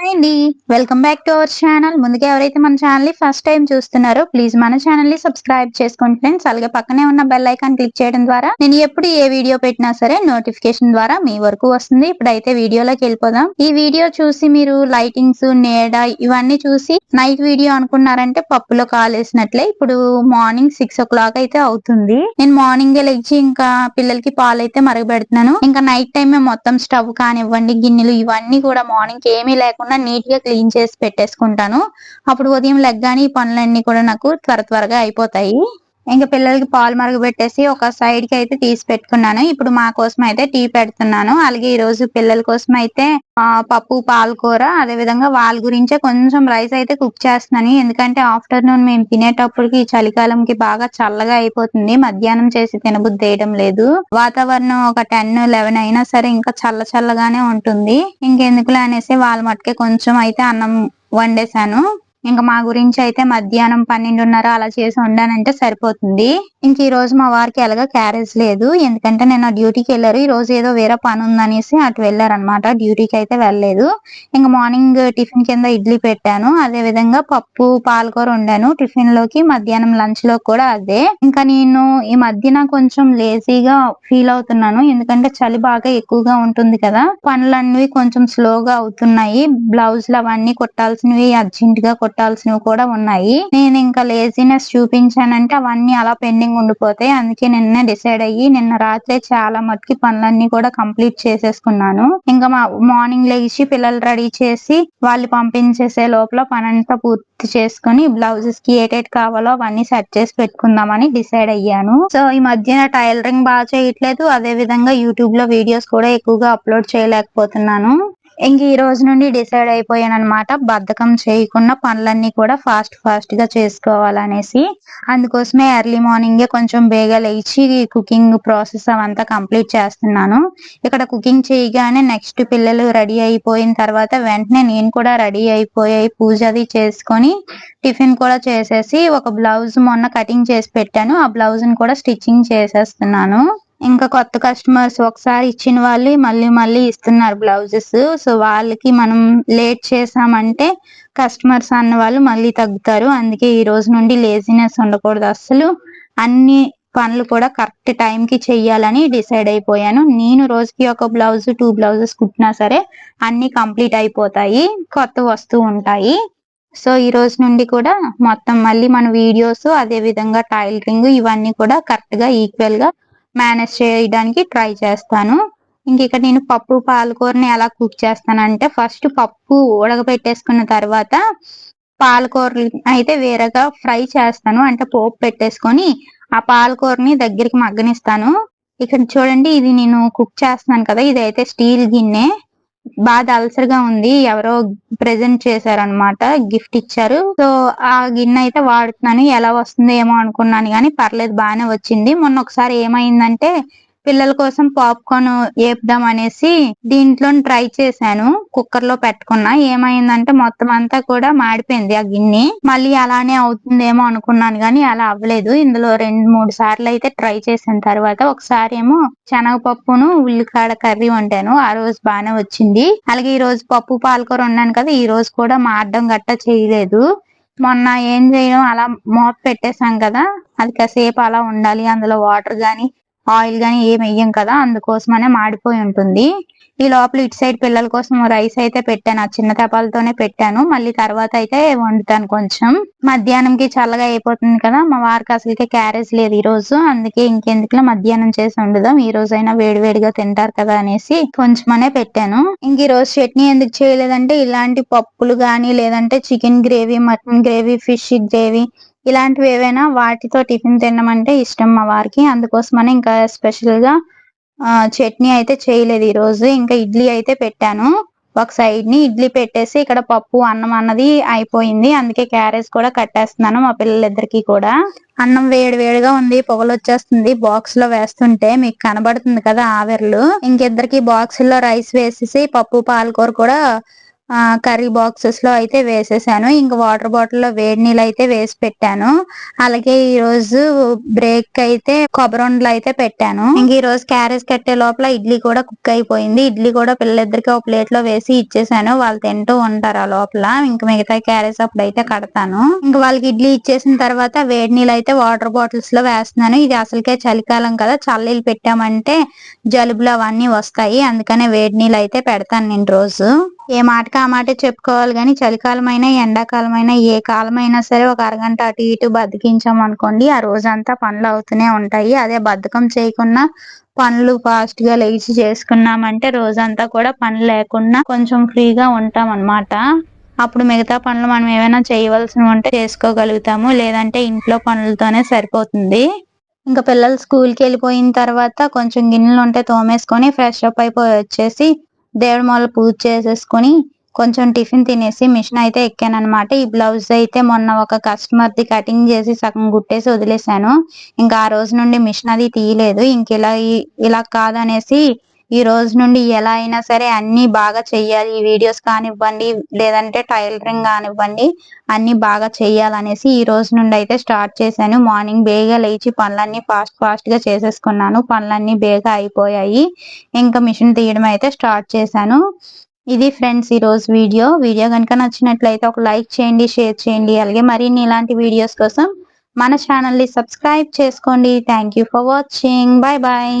Hi అండి. Welcome back to our channel ముందుగా ఎవరైతే మన ఛానల్ని ఫస్ట్ టైం చూస్తున్నారో ప్లీజ్ మన ఛానల్ని సబ్స్క్రైబ్ చేసుకోండి ఫ్రెండ్స్ అలాగే పక్కనే ఉన్న బెల్ ఐకాన్ క్లిక్ చేయడం ద్వారా నేను ఎప్పుడు ఏ వీడియో పెట్టినా సరే నోటిఫికేషన్ ద్వారా మీ వరకు వస్తుంది. ఇప్పుడైతే వీడియోలోకి వెళ్ళిపోదాం. ఈ వీడియో చూసి మీరు లైటింగ్స్ నీడ ఇవన్నీ చూసి నైట్ వీడియో అనుకున్నారంటే పప్పులో కాలేసినట్లే. ఇప్పుడు మార్నింగ్ సిక్స్ ఓ క్లాక్ అయితే అవుతుంది. నేను మార్నింగ్ లేచి ఇంకా పిల్లలకి పాలు అయితే మరగబెడుతున్నాను. ఇంకా నైట్ టైమే మొత్తం స్టవ్ కానివ్వండి గిన్నెలు ఇవన్నీ కూడా మార్నింగ్ ఏమీ లేకుండా నీట్గా క్లీన్ చేసి పెట్టేసుకుంటాను. అప్పుడు ఉదయం లెగ్గాని ఈ పనులన్నీ కూడా నాకు త్వర త్వరగా అయిపోతాయి. ఇంకా పిల్లలకి పాలు మరగబెట్టేసి ఒక సైడ్కి అయితే తీసి పెట్టుకున్నాను. ఇప్పుడు మా కోసం అయితే టీ పెడుతున్నాను. అలాగే ఈ రోజు పిల్లల కోసం అయితే పప్పు పాలకూర అదే విధంగా వాళ్ళ గురించే కొంచెం రైస్ అయితే కుక్ చేస్తున్నాను. ఎందుకంటే ఆఫ్టర్నూన్ మేము తినేటప్పటికి ఈ చలికాలంకి బాగా చల్లగా అయిపోతుంది. మధ్యాహ్నం చేసి తినబుద్ధి వేయడం లేదు. వాతావరణం ఒక టెన్ లెవెన్ అయినా సరే ఇంకా చల్ల చల్లగానే ఉంటుంది. ఇంకెందుకులే అనేసి వాళ్ళ మట్టుకే కొంచెం అయితే అన్నం వండేసాను ఇంకా మా గురించి అయితే మధ్యాహ్నం పన్నెండున్నర అలా చేసి వండానంటే సరిపోతుంది. ఇంక ఈ రోజు మా వారికి ఎలాగ క్యారేజ్ లేదు. ఎందుకంటే నేను డ్యూటీకి వెళ్ళారు. ఈ రోజు ఏదో వేరే పని ఉందనేసి అటు వెళ్ళారనమాట డ్యూటీకి అయితే వెళ్ళలేదు. ఇంకా మార్నింగ్ టిఫిన్ కింద ఇడ్లీ పెట్టాను. అదే విధంగా పప్పు పాలకూర వండాను. టిఫిన్లోకి మధ్యాహ్నం లంచ్లో కూడా అదే. ఇంకా నేను ఈ మధ్యన కొంచెం లేజీగా ఫీల్ అవుతున్నాను. ఎందుకంటే చలి బాగా ఎక్కువగా ఉంటుంది కదా. పనులన్నీ కొంచెం స్లోగా అవుతున్నాయి. బ్లౌజ్లు అవన్నీ కుట్టాల్సినవి అర్జెంట్గా కొట్టాల్సినవి కూడా ఉన్నాయి. నేను ఇంకా లేజినెస్ చూపించానంటే అవన్నీ అలా పెండింగ్ ఉండిపోతాయి. అందుకే నిన్న డిసైడ్ అయ్యి నిన్న రాత్రే చాలా మటుకి పనులన్నీ కూడా కంప్లీట్ చేసేసుకున్నాను. ఇంకా మా మార్నింగ్ లేచి పిల్లలు రెడీ చేసి వాళ్ళు పంపించేసే లోపల పనంతా పూర్తి చేసుకుని బ్లౌజెస్కి ఏటేట్ కావాలో అవన్నీ సెట్ చేసి పెట్టుకుందామని డిసైడ్ అయ్యాను. సో ఈ మధ్యన టైలరింగ్ బాగా చేయట్లేదు. అదే విధంగా యూట్యూబ్లో వీడియోస్ కూడా ఎక్కువగా అప్లోడ్ చేయలేకపోతున్నాను. ఇంక ఈ రోజు నుండి డిసైడ్ అయిపోయాను అనమాట బద్ధకం చేయకుండా పనులన్నీ కూడా ఫాస్ట్ ఫాస్ట్గా చేసుకోవాలనేసి. అందుకోసమే ఎర్లీ మార్నింగే కొంచెం బేగా లేచి కుకింగ్ ప్రాసెస్ అవంతా కంప్లీట్ చేస్తున్నాను. ఇక్కడ కుకింగ్ చేయగానే నెక్స్ట్ పిల్లలు రెడీ అయిపోయిన తర్వాత వెంటనే నేను కూడా రెడీ అయిపోయి పూజ అది చేసుకొని టిఫిన్ కూడా చేసేసి ఒక బ్లౌజ్ మొన్న కటింగ్ చేసి పెట్టాను. ఆ బ్లౌజ్ని కూడా స్టిచ్చింగ్ చేసేస్తున్నాను. ఇంకా కొత్త కస్టమర్స్ ఒకసారి ఇచ్చిన వాళ్ళు మళ్ళీ మళ్ళీ ఇస్తున్నారు బ్లౌజెస్ సో వాళ్ళకి మనం లేట్ చేసామంటే కస్టమర్స్ అన్న వాళ్ళు మళ్ళీ తగ్గుతారు. అందుకే ఈ రోజు నుండి లేజినెస్ ఉండకూడదు. అసలు అన్ని పనులు కూడా కరెక్ట్ టైం కి చెయ్యాలని డిసైడ్ అయిపోయాను. నేను రోజుకి ఒక బ్లౌజ్ టూ బ్లౌజెస్ కుట్టినా సరే అన్ని కంప్లీట్ అయిపోతాయి. కొత్త వస్తూ ఉంటాయి. సో ఈ రోజు నుండి కూడా మొత్తం మళ్ళీ మన వీడియోస్ అదే విధంగా టైలరింగ్ ఇవన్నీ కూడా కరెక్ట్గా ఈక్వల్గా మేనేజ్ చేయడానికి ట్రై చేస్తాను. ఇంక ఇక్కడ నేను పప్పు పాలకూరని ఎలా కుక్ చేస్తానంటే ఫస్ట్ పప్పు ఉడకబెట్టేసుకున్న తర్వాత పాలకూరలు అయితే వేరేగా ఫ్రై చేస్తాను. అంటే పోపు పెట్టేసుకొని ఆ పాలకూరని దగ్గరికి మగ్గనిస్తాను. ఇక్కడ చూడండి ఇది నేను కుక్ చేస్తున్నాను కదా ఇది అయితే స్టీల్ గిన్నె. బాగా అల్సర్గా ఉంది. ఎవరో ప్రెజెంట్ చేశారనమాట గిఫ్ట్ ఇచ్చారు. సో ఆ గిన్నె అయితే వాడుతున్నాను. ఎలా వస్తుందో ఏమో అనుకున్నాను కానీ పర్లేదు బాగానే వచ్చింది. మొన్న ఒకసారి ఏమైందంటే పిల్లల కోసం పాప్కార్న్ వేపుదాం అనేసి దీంట్లో ట్రై చేశాను. కుక్కర్లో పెట్టుకున్నా. ఏమైందంటే మొత్తం అంతా కూడా మాడిపోయింది ఆ గిన్నె. మళ్ళీ అలానే అవుతుందేమో అనుకున్నాను కానీ అలా అవ్వలేదు. ఇందులో రెండు మూడు సార్లు అయితే ట్రై చేసిన తర్వాత ఒకసారి ఏమో శనగపప్పును ఉల్లికాడ కర్రీ వండాను. ఆ రోజు బాగానే వచ్చింది. అలాగే ఈ రోజు పప్పు పాలకూర వండాను కదా ఈ రోజు కూడా మాడడం గట్ట చేయలేదు. మొన్న ఏం చేయడం అలా మూత పెట్టేశాం కదా అది కాసేపు అలా ఉండాలి. అందులో వాటర్ గాని ఆయిల్ కానీ ఏం వెయ్యం కదా అందుకోసమనే మాడిపోయి ఉంటుంది. ఈ లోపల ఇటు సైడ్ పిల్లల కోసం రైస్ అయితే పెట్టాను. ఆ చిన్న తపాలతోనే పెట్టాను. మళ్ళీ తర్వాత అయితే వండుతాను కొంచెం. మధ్యాహ్నంకి చల్లగా అయిపోతుంది కదా మా వారికి అసలుకే క్యారేజ్ లేదు ఈ రోజు. అందుకే ఇంకెందుకులో మధ్యాహ్నం చేసి వండుదాం. ఈ రోజైనా వేడివేడిగా తింటారు కదా అనేసి కొంచెమనే పెట్టాను. ఇంక ఈ రోజు చట్నీ ఎందుకు చేయలేదంటే ఇలాంటి పప్పులు గానీ లేదంటే chicken gravy mutton gravy fish gravy ఇలాంటివి ఏవైనా వాటితో టిఫిన్ తినమంటే ఇష్టం మా వారికి. అందుకోసమని ఇంకా స్పెషల్గా చట్నీ అయితే చేయలేదు ఈరోజు. ఇంకా ఇడ్లీ అయితే పెట్టాను. ఒక సైడ్ని ఇడ్లీ పెట్టేసి ఇక్కడ పప్పు అన్నం అన్నది అయిపోయింది. అందుకే క్యారేజ్ కూడా కట్టేస్తున్నాను మా పిల్లలిద్దరికి కూడా. అన్నం వేడి వేడిగా ఉంది పొగలు వచ్చేస్తుంది బాక్స్లో వేస్తుంటే మీకు కనబడుతుంది కదా ఆవిర్లు. ఇంకిద్దరికి బాక్స్లో రైస్ వేసేసి పప్పు పాలకూర కూడా కర్రీ బాక్సెస్లో అయితే వేసేసాను. ఇంకా వాటర్ బాటిల్లో వేడి నీళ్ళు అయితే వేసి పెట్టాను. అలాగే ఈ రోజు బ్రేక్ అయితే కొబ్బరి ఉండలు అయితే పెట్టాను. ఇంక ఈ రోజు క్యారేజ్ కట్టే లోపల ఇడ్లీ కూడా కుక్ అయిపోయింది. ఇడ్లీ కూడా పిల్లలిద్దరికి ఒక ప్లేట్లో వేసి ఇచ్చేసాను. వాళ్ళు తింటూ ఉంటారు ఆ లోపల. ఇంక మిగతా క్యారేజ్ అప్పుడు అయితే కడతాను. ఇంక వాళ్ళకి ఇడ్లీ ఇచ్చేసిన తర్వాత వేడి నీళ్ళు అయితే వాటర్ బాటిల్స్లో వేస్తున్నాను. ఇది అసలుకే చలికాలం కదా. చల్లీలు పెట్టామంటే జలుబులు అవన్నీ వస్తాయి. అందుకనే వేడి నీళ్ళు అయితే పెడతాను నేను రోజు. ఏ మాటకి ఆ మాట చెప్పుకోవాలి కానీ చలికాలమైనా ఎండాకాలమైనా ఏ కాలమైనా సరే ఒక అరగంట అటు ఇటు బతికించాం అనుకోండి ఆ రోజంతా పనులు అవుతూనే ఉంటాయి. అదే బద్ధకం చేయకుండా పనులు ఫాస్ట్గా లేచి చేసుకున్నామంటే రోజంతా కూడా పని లేకుండా కొంచెం ఫ్రీగా ఉంటాం అనమాట అప్పుడు మిగతా పనులు మనం ఏమైనా చేయవలసి ఉంటే చేసుకోగలుగుతాము. లేదంటే ఇంట్లో పనులతోనే సరిపోతుంది. ఇంకా పిల్లలు స్కూల్కి వెళ్ళిపోయిన తర్వాత కొంచెం గిన్నెలు ఉంటే తోమేసుకొని ఫ్రెష్ అప్ అయిపోయి వచ్చేసి దేవుడి మొదలు పూజ చేసేసుకొని కొంచెం టిఫిన్ తినేసి మిషన్ అయితే ఎక్కాను అనమాట ఈ బ్లౌజ్ అయితే మొన్న ఒక కస్టమర్ ది కటింగ్ చేసి సగం గుట్టేసి వదిలేశాను. ఇంకా ఆ రోజు నుండి మిషన్ అది తీయలేదు. ఇంక ఇలా ఇలా కాదనేసి ఈ రోజు నుండి ఎలా అయినా సరే అన్ని బాగా చెయ్యాలి. ఈ వీడియోస్ కానివ్వండి లేదంటే టైలరింగ్ కానివ్వండి అన్ని బాగా చెయ్యాలనేసి ఈ రోజు నుండి అయితే స్టార్ట్ చేశాను. మార్నింగ్ బేగా లేచి పనులన్నీ ఫాస్ట్ ఫాస్ట్గా చేసేసుకున్నాను. పనులన్నీ బేగా అయిపోయాయి. ఇంకా మిషన్ తీయడం అయితే స్టార్ట్ చేశాను. ఇది ఫ్రెండ్స్ ఈ రోజు వీడియో. వీడియో కనుక నచ్చినట్లయితే ఒక లైక్ చేయండి షేర్ చేయండి. అలాగే మరిన్ని ఇలాంటి వీడియోస్ కోసం మన ఛానల్ని సబ్స్క్రైబ్ చేసుకోండి. Thank for watching. Bye bye.